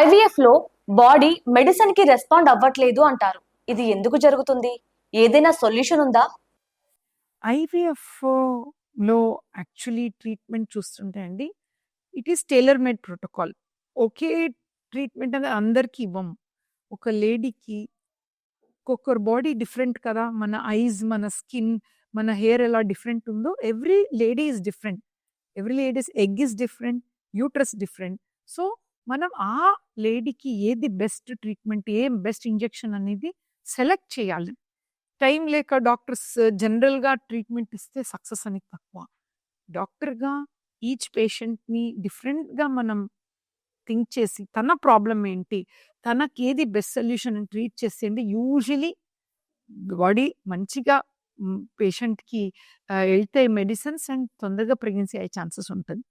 ఐవీఎఫ్లో body మెడిసిన్కి respond అవ్వట్లేదు అంటారు. ఇది ఎందుకు జరుగుతుంది? ఏదైనా సొల్యూషన్ ఉందా? ఐవీఎఫ్లో యాక్చువల్లీ ట్రీట్మెంట్ చూస్తుంటే అండి it is tailor made protocol. Okay treatment అనేది అందరికీ ఇవ్వం. ఒక లేడీకి ఒక్కొక్కరు బాడీ డిఫరెంట్ కదా మన ఐజ్ మన స్కిన్ మన హెయిర్ ఎలా డిఫరెంట్ ఉందో every lady is different. Every lady's egg is different uterus different. So మనం ఆ లేడీకి ఏది బెస్ట్ ట్రీట్మెంట్ ఏం బెస్ట్ ఇంజెక్షన్ అనేది సెలెక్ట్ చేయాలి. టైం లేక డాక్టర్స్ జనరల్గా ట్రీట్మెంట్ ఇస్తే సక్సెస్ అనేది తక్కువ. డాక్టర్గా ఈచ్ పేషెంట్ని డిఫరెంట్గా మనం థింక్ చేసి తన ప్రాబ్లం ఏంటి తనకి ఏది బెస్ట్ సొల్యూషన్ అని ట్రీట్ చేసేది యూజువలీ బాడీ మంచిగా పేషెంట్కి వెళ్తే మెడిసిన్స్ అండ్ తొందరగా ప్రెగ్నెన్సీ అయ్యే ఛాన్సెస్ ఉంటుంది.